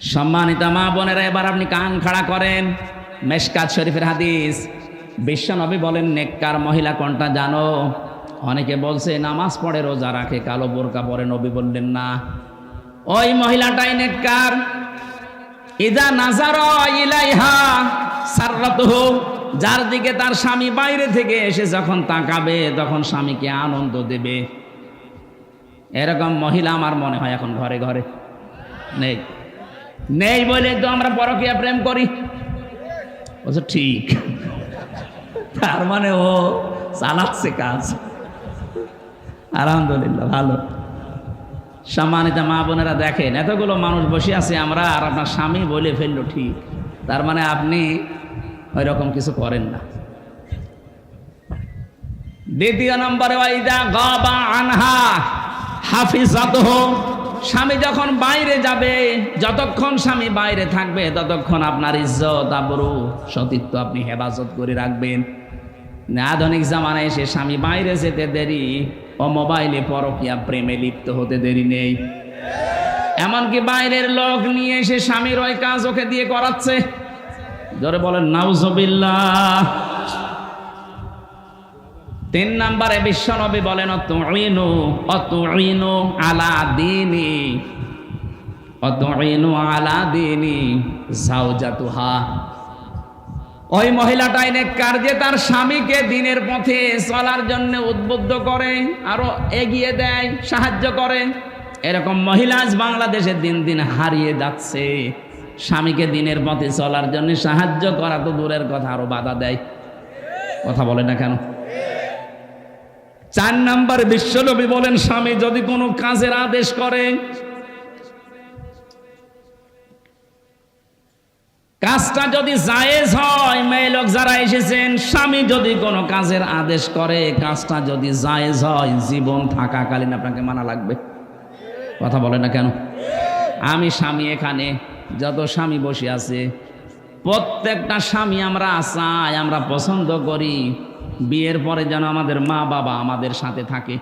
সম্মানিতা মা বোনেরা, এবার আপনি কান খাড়া করেন। মেশকাত শরীফের হাদিস। বিশ্ব নবী বলেন, নেককার মহিলা কোনটা জানো? অনেকে বলছে, নামাজ পড়ে, রোজা রাখে, কালো বোরকা পরে। নবী বললেন, না। ওই মহিলাটাই নেককার। ইদা নাজার ইলাইহা সাররাতুহু। যার দিকে তার স্বামী বাইরে থেকে এসে যখন তাকাবে, তখন স্বামীকে আনন্দ দেবে। এরকম মহিলা আমার মনে হয় এখন ঘরে ঘরে নেই। নেই বলে তো আমরা পরকীয়া প্রেম করি। বলছে ঠিক। তার মানে ও চালাচ্ছে কাজ। আলহামদুলিল্লাহ, ভালো। সম্মানিত মা বোনেরা দেখেন, এতগুলো মানুষ বসে আছে আমরা আর আপনার স্বামী বলে ফেলল ঠিক। তার মানে আপনি ওই রকম কিছু করেন না। দ্বিতীয় নম্বরে, ওয়াইদা আনহা হাফিজাতহ। স্বামী যখন বাইরে যাবে, যতক্ষণ স্বামী বাইরে থাকবে, ততক্ষণ আপনার ইজ্জত, আবরু, সতীত্ব আপনি হেফাজত করে রাখবেন। আধুনিক জামানায় এসে স্বামী বাইরে যেতে দেরি, ও মোবাইলে পরকিয়া প্রেমে লিপ্ত হতে দেরি নেই। এমনকি বাইরের লোক নিয়ে এসে স্বামীর ওই কাজ ওকে দিয়ে করাচ্ছে। জোরে বলেন, নাউজবিল্লাহ। তিন নম্বরে বিশ্বনবী বলেন, অতুইনু অতুইনু আলা দিনি, অতুইনু আলা দিনি জাউজাতুহা ওই মহিলাটাই নেককার যে তার স্বামীকে দিনের পথে চলার জন্য উদ্বুদ্ধ করে, আরও এগিয়ে দেয়, সাহায্য করে। এরকম মহিলা আজ বাংলাদেশে দিন দিন হারিয়ে যাচ্ছে। স্বামীকে দিনের পথে চলার জন্য সাহায্য করা তো দূরের কথা, আরও বাধা দেয়। কথা বলে না কেন? চার নাম্বার বিশ্বনবী বলেন, স্বামী, যদি কোনো কাজের আদেশ করে, কাজটা যদি জায়েজ হয়, মেয়ে লোক যারা এসেছেন, স্বামী যদি কোনো কাজের আদেশ করে, কাজটা যদি জায়েজ হয়, জীবন থাকাকালীন আপনাকে মানা লাগবে। কথা বলে না কেন? আমি স্বামী এখানে, যত স্বামী বসে আছে, প্রত্যেকটা স্বামী আমরা চাই, আমরা পছন্দ করি। বিয়ের পরে যেন আমাদের মা বাবা আমাদের সাথে থাকে।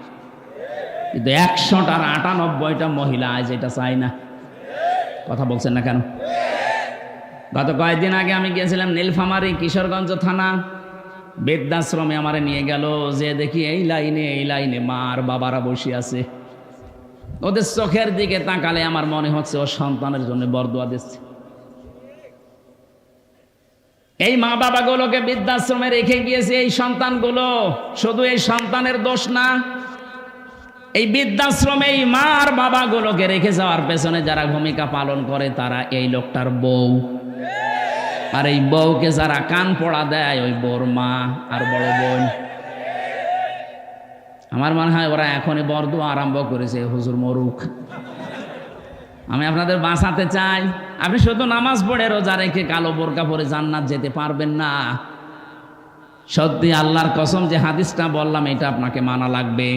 কিন্তু একশোটার আটানব্বইটা মহিলা আজ এটা চাই না। কথা বলছেন না কেন? গত কয়েকদিন আগে আমি গিয়েছিলাম নীলফামারি কিশোরগঞ্জ থানা। বৃদ্ধাশ্রমে আমারে নিয়ে গেল, যে দেখি এই লাইনে এই লাইনে মা আর বাবারা বসে আছে। ওদের চোখের দিকে তাকালে আমার মনে হচ্ছে ও সন্তানের জন্য বরদোয়া দিচ্ছে। এই মা বাবাগুলোকে বৃদ্ধাশ্রমে রেখে গিয়েছে এই সন্তানগুলো। শুধু এই সন্তানের দোষ না, এই বৃদ্ধাশ্রমে এই মা আর বাবাগুলোকে রেখে যাওয়ার পেছনে যারা ভূমিকা পালন করে, তারা এই লোকটার বউ। আর এই বউকে যারা কান পড়া দেয়, ওই বউর মা আর বড় বোন। আমার মনে হয় ওরা এখনই বরদোয়া আরম্ভ করেছে, হুজুর মরুক। আমি আপনাদের বাঁচাতে চাই। আপনি শুধু নামাজ পড়ে রোজা রেখে কালো বোরকা পরে জান্নাত যেতে পারবেন না। সত্যি আল্লাহর কসম যে হাদিসটা বললাম, এটা আপনাকে মানা লাগবে।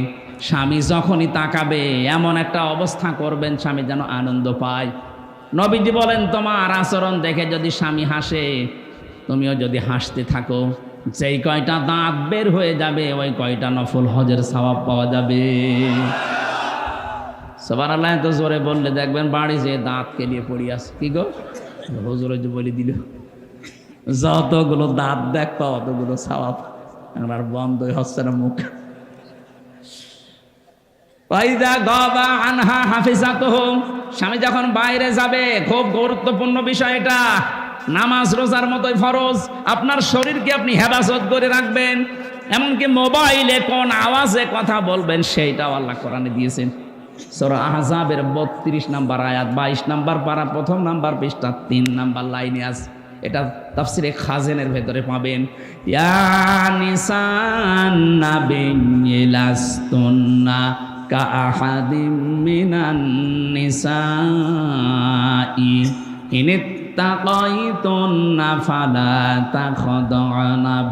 স্বামী যখনই তাকাবে, এমন একটা অবস্থা করবেন, স্বামী যেন আনন্দ পায়। নবীজি বলেন, তোমার আচরণ দেখে যদি স্বামী হাসে, তুমিও যদি হাসতে থাকো, যেই কয়টা দাঁত বের হয়ে যাবে, ওই কয়টা নফল হজের সওয়াব পাওয়া যাবে। সবার আল্লাহ তো জোরে বললে দেখবেন বাড়ি যে দাঁত কেলিয়ে পড়ি আস কি গো? যে বলে দিল, যতগুলো দাঁত দেখবা অতগুলো সওয়াব আর বন্ধই হচ্ছে না মুখ। স্বামী যখন বাইরে যাবে, খুব গুরুত্বপূর্ণ বিষয় এটা। নামাজ রোজার মতোই ফরজ, আপনার শরীরকে আপনি হেফাজত করে রাখবেন। এমনকি মোবাইলে কোন আওয়াজে কথা বলবেন, সেইটাও আল্লাহ কোরআনে দিয়েছেন। সূরা আহজাবের বত্রিশ নাম্বার আয়াত, বাইশ নাম্বার পারা, প্রথম নাম্বার পৃষ্ঠা, তিন নাম্বার লাইনে আছে। এটা তাফসিরে খাজেনের ভেতরে পাবেন। ইয়া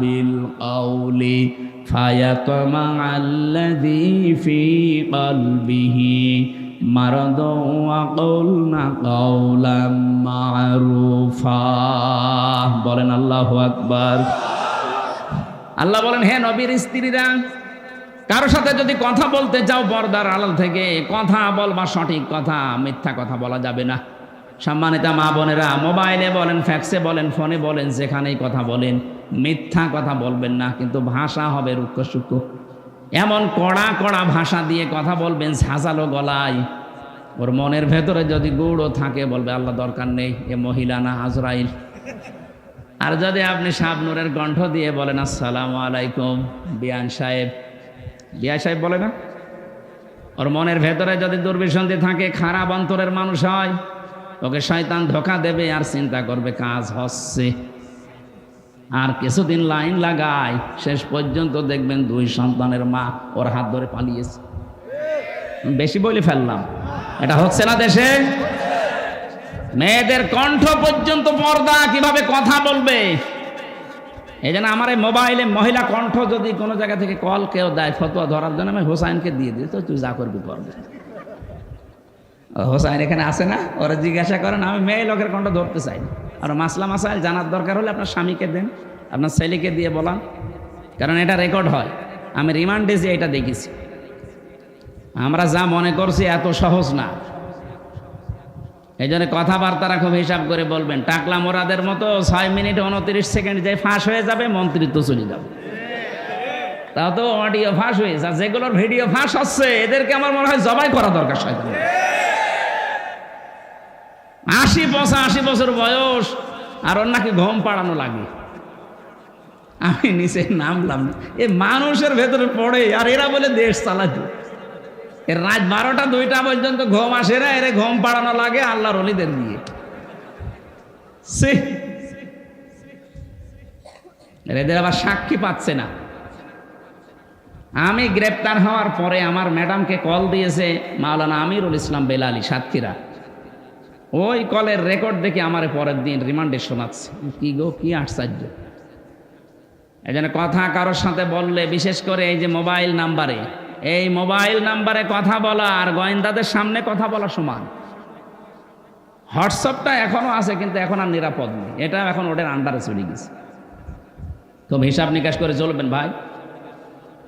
বিল কওলি ফায়াতমা'আল্লাযী ফী কলবিহি মারদ ওয়া কওলনা কওলাম মা'রুফা। বলেন আল্লাহু আকবার। আল্লাহ বলেন, হে নবীর স্ত্রীরা, কারও সাথে যদি কথা বলতে চাও পর্দার আড়াল থেকে, কথা বলবা সঠিক কথা, মিথ্যা কথা বলা যাবে না। সম্মানিতা মা বোনেরা, মোবাইলে বলেন, ফ্যাক্সে বলেন, ফোনে বলেন, যেখানেই কথা বলেন। মিথ্যা কথা বলবেন না, কিন্তু ভাষা হবে রুক্ষ সূক্ষ্ম। এমন কড়া কড়া ভাষা দিয়ে কথা বলবেন ঝাঁঝালো গলায়। ওর মনের ভেতরে যদি গুড়ও থাকে, বলবে, আল্লাহ, দরকার নেই, এ মহিলা না আজরাইল। আর যদি আপনি শাবনুরের কণ্ঠ দিয়ে বলেন, আসসালামু আলাইকুম, বিয়ান সাহেব। বিয়া সাহেব বলে না? ওর মনের ভেতরে যদি দুর্বিসন্ধি থাকে, খারাপ অন্তরের মানুষ হয়, ওকে শয়তান ধোকা দেবে আর চিন্তা করবে, কাজ হচ্ছে। আর কিছুদিন লাইন লাগায়, শেষ পর্যন্ত দেখবেন দুই সন্তানের মা ওর হাত ধরে পালিয়েছে। বেশি বলে ফেললাম। এটা হচ্ছে না দেশে? মেয়েদের কণ্ঠ পর্যন্ত পর্দা কীভাবে কথা বলবে? এই জন্য আমার এই মোবাইলে মহিলা কণ্ঠ যদি কোনো জায়গা থেকে কল কেউ দেয়, ফতোয়া ধরার জন্য আমি হোসাইনকে দিয়ে দিই, তো তুই যা করবি করবি হোসাইন এখানে আসে না? ওরা জিজ্ঞাসা করেন আমি মেয়ে লোকের কণ্ঠ ধরতে চাই না। আর মাসলা মাসাইল জানার দরকার হলে আপনার স্বামীকে দেন, আপনার ছেলেকে দিয়ে বলান, কারণ এটা রেকর্ড হয়। আমি রিমান্ডে যে এটা দেখেছি আমরা যা মনে করছি এত সহজ না। এই জন্য কথাবার্তারা খুব হিসাব করে বলবেন, টাকলা মোরাদের মতো ছয় মিনিট উনত্রিশ সেকেন্ড যে ফাঁস হয়ে যাবে, মন্ত্রিত্ব চলে যাবে। তাও তো অডিও ফাঁস হয়েছে যেগুলোর ভিডিও ফাঁস হচ্ছে, এদেরকে আমার মনে হয় জবাই করা দরকার শয়তান আশি বছর আশি বছর বয়স, আর ওর নাকি ঘুম পাড়ানো লাগে। আমি নিচে নামলাম। এ মানুষের ভেতরে পড়ে, আর এরা বলে দেশ চালাতে। এর রাত বারোটা, দুইটা পর্যন্ত ঘুম আসে না, এর ঘুম পাড়ানো লাগে আল্লাহর অলিদের দিয়ে সে এদের আবার সাক্ষী পাচ্ছে না। আমি গ্রেপ্তার হওয়ার পরে আমার ম্যাডামকে কল দিয়েছে মাওলানা আমিরুল ইসলাম বেলালি, সাতক্ষীরা। ওই কলের রেকর্ড দেখে আমার পরের দিন রিমান্ডে শোনাচ্ছে। কি গো, কি আশ্চর্য। এই জন্য কথা কারোর সাথে বললে, বিশেষ করে এই যে মোবাইল নাম্বারে এই মোবাইল নাম্বারে কথা বলা আর গোয়েন্দাদের সামনে কথা বলা সমান। হোয়াটসঅ্যাপটা এখনও আছে, কিন্তু এখন আর নিরাপদ নেই। এটা এখন ওদের আন্ডারে চলে গেছে। তো হিসাব নিকাশ করে চলবেন ভাই।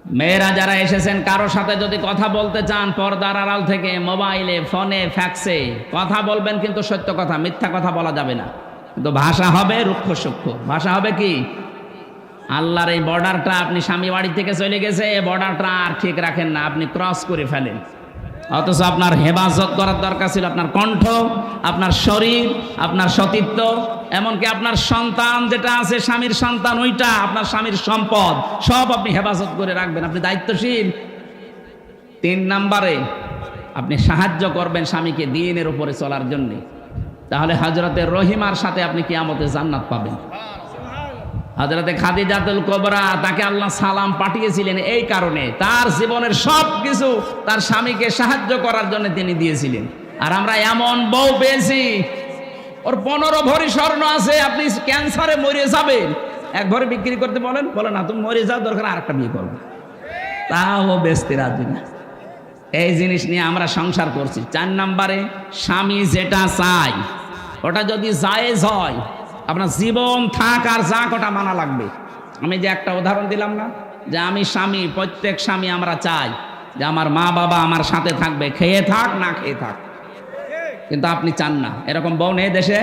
মেয়েরা যারা এসেছেন, কারও সাথে যদি কথা বলতে চান, পর্দার আড়াল থেকে মোবাইলে, ফোনে, ফ্যাক্সে, কথা বলবেন কিন্তু সত্য কথা, মিথ্যা কথা বলা যাবে না। কিন্তু ভাষা হবে রুক্ষ সূক্ষ্ম। ভাষা হবে কি? আল্লাহর এই বর্ডারটা আপনি স্বামী বাড়ি থেকে চলে গেছে, এই বর্ডারটা আর ঠিক রাখেন না, আপনি ক্রস করে ফেলেন। অথচ আপনার হেফাজত করার দরকার ছিল আপনার কণ্ঠ, আপনার শরীর, আপনার সতীত্ব, এমনকি আপনার সন্তান যেটা আছে, স্বামীর সন্তান, ওইটা আপনার স্বামীর সম্পদ, সব আপনি হেফাজত করে রাখবেন। আপনি দায়িত্বশীল। তিন নাম্বারে, আপনি সাহায্য করবেন স্বামীকে দিনের উপরে চলার জন্যে। তাহলে হজরতের রহিমার সাথে আপনি কিয়ামতে জান্নাত পাবেন। হজরতে খাদিজাতুল কোবরা তাকে আল্লাহ সালাম পাঠিয়েছিলেন এই কারণে। তার জীবনের সব কিছু তার স্বামীকে সাহায্য করার জন্য তিনি দিয়েছিলেন। আর আমরা এমন বউ পেয়েছি, ওর পনেরো ভরি স্বর্ণ আছে, আপনি ক্যান্সারে মরে যাবেন। এক ভরি বিক্রি করতে বলেন বলে না, তুমি মরে যাও, দরকার আর একটা বিয়ে করবে। তাও বেচতে রাজি না। এই জিনিস নিয়ে আমরা সংসার করছি। চার নাম্বারে, স্বামী যেটা চাই ওটা যদি জায়েজ হয় আপনার জীবন থাক আর যাক ওটা মানা লাগবে। আমি যে একটা উদাহরণ দিলাম না, যে আমি স্বামী, প্রত্যেক স্বামী আমরা চাই যে আমার মা বাবা আমার সাথে থাকবে, খেয়ে থাক না খেয়ে থাক। কিন্তু আপনি চান না। এরকম বউ নেই দেশে?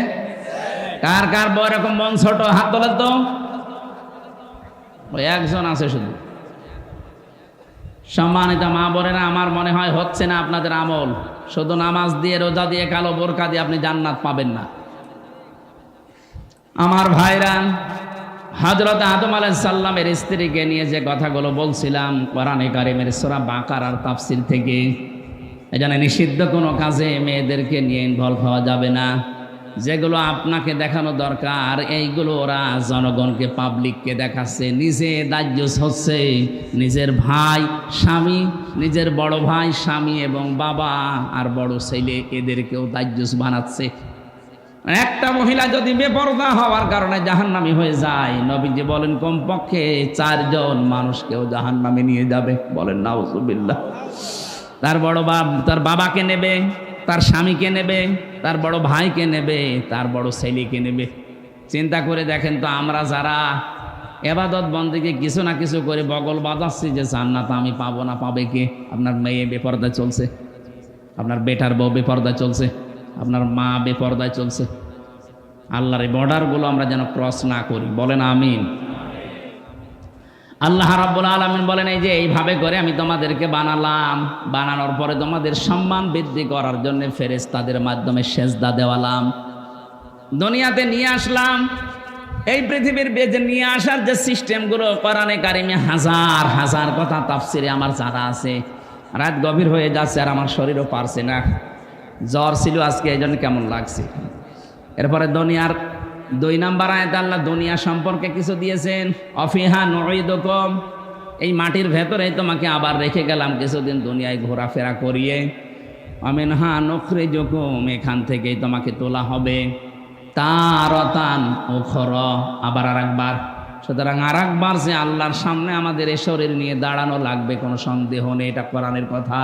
কার কার বউ এরকম মন ছোট? হাত তোলেন তো। ওই একজন আছে শুধু। সম্মানিত মা বোনেরা, আমার মনে হয় হচ্ছে না আপনাদের আমল। শুধু নামাজ দিয়ে, রোজা দিয়ে, কালো বোরকা দিয়ে আপনি জান্নাত পাবেন না। আমার ভাইরা হজরত আদম আলাইসাল্লামের স্ত্রীকে নিয়ে যে কথাগুলো বলছিলাম কোরআনে কারিমের সোরা বাঁকার আর তাফসিল থেকে এখানে নিষিদ্ধ কোনো কাজে মেয়েদেরকে নিয়ে ইনভলভ হওয়া যাবে না। যেগুলো আপনাকে দেখানো দরকার, এইগুলো ওরা জনগণকে পাবলিককে দেখাচ্ছে। নিজে দাহ্যস হচ্ছে নিজের ভাই, স্বামী, নিজের বড় ভাই, স্বামী এবং বাবা আর বড় ছেলে এদেরকেও দাহ্যস বানাচ্ছে। একটা মহিলা যদি বেপরদা হওয়ার কারণে জাহান্নামি হয়ে যায়, নবীজি বলেন, কমপক্ষে চারজন মানুষকেও জাহান্নামে নিয়ে যাবে। বলেন, নাউজুবিল্লাহ। তার বড় বাপ, তার বাবাকে নেবে, তার স্বামীকে নেবে, তার বড় ভাইকে নেবে, তার বড় ছেলেকে নেবে। চিন্তা করে দেখেন তো আমরা যারা এবাদত বন্দিকে কিছু না কিছু করে বগল বাজাচ্ছি যে জান্নাত আমি পাবো না, পাবে কে? আপনার মেয়ে বেপর্দা চলছে। আপনার বেটার বউ বেপর্দা চলছে। আপনার মা বেপর্দায় চলছে। আল্লাহর এই বর্ডারগুলো আমরা যেন ক্রস না করি। বলেন আমিন। আল্লাহ রাব্বুল আলামিন বলেন, এই যে এইভাবে করে আমি তোমাদেরকে বানালাম। বানানোর পরে তোমাদের সম্মান বৃদ্ধি করার জন্য ফেরেশতাদের মাধ্যমে সেজদা দেওয়ালাম। দুনিয়াতে নিয়ে আসলাম। এই পৃথিবীর বেজে নিয়ে আসার যে সিস্টেমগুলো, কোরআনে কারিমে হাজার হাজার কথা তাফসিরে আমার জানা আছে। রাত গভীর হয়ে যাচ্ছে আর আমার শরীরও পারছে না। জ্বর ছিল আজকে, এই জন্য কেমন লাগছে? এরপরে দুনিয়ার দুই নাম্বার আয়াত আল্লাহ দুনিয়া সম্পর্কে কিছু দিয়েছেন। অফিহা নঈদকম, এই মাটির ভেতরে তোমাকে আবার রেখে গেলাম কিছুদিন দুনিয়ায় ঘোরাফেরা করিয়ে। অমিন হা নখরে জকুম এখান থেকেই তোমাকে তোলা হবে। তারতান খর আবার আর একবার সুতরাং আর একবার যে আল্লাহর সামনে আমাদের এ শরীর নিয়ে দাঁড়ানো লাগবে, কোনো সন্দেহ নেই, এটা কোরআনের কথা।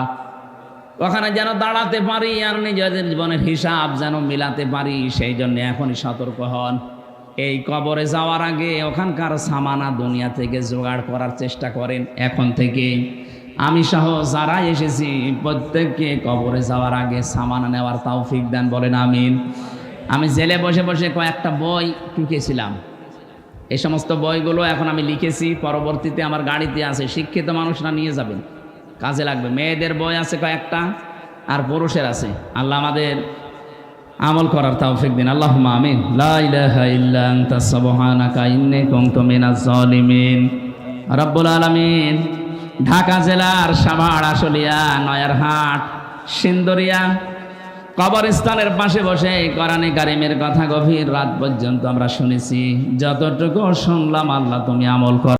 ওখানে যেন দাঁড়াতে পারি আর নিজেদের জীবনের হিসাব যেন মিলাতে পারি, সেই জন্য এখনই সতর্ক হন। এই কবরে যাওয়ার আগে ওখানকার সামানা দুনিয়া থেকে জোগাড় করার চেষ্টা করেন। এখন থেকে আমি সহ যারা এসেছি, প্রত্যেককে কবরে যাওয়ার আগে সামানা নেওয়ার তৌফিক দেন, বলেন আমিন। আমি জেলে বসে বসে কয়েকটা বই টুকেছিলাম এই সমস্ত বইগুলো এখন আমি লিখেছি, পরবর্তীতে আমার গাড়িতে আছে, শিক্ষিত মানুষরা নিয়ে যাবেন। কাজে লাগবে। মেয়েদের বই আছে কয়েকটা আর পুরুষের আছে। আল্লাহ আমাদের আমল করার তৌফিক দিন। আল্লাহ আমিন। রব্বুল আলামিন, ঢাকা জেলার সাভার, আশুলিয়া, নয়ারহাট, সিন্দরিয়া, কবরস্থানের পাশে বসে কোরআনে কারিমের কথা গভীর রাত পর্যন্ত আমরা শুনেছি। যতটুকু শুনলাম আল্লাহ তুমি আমল কর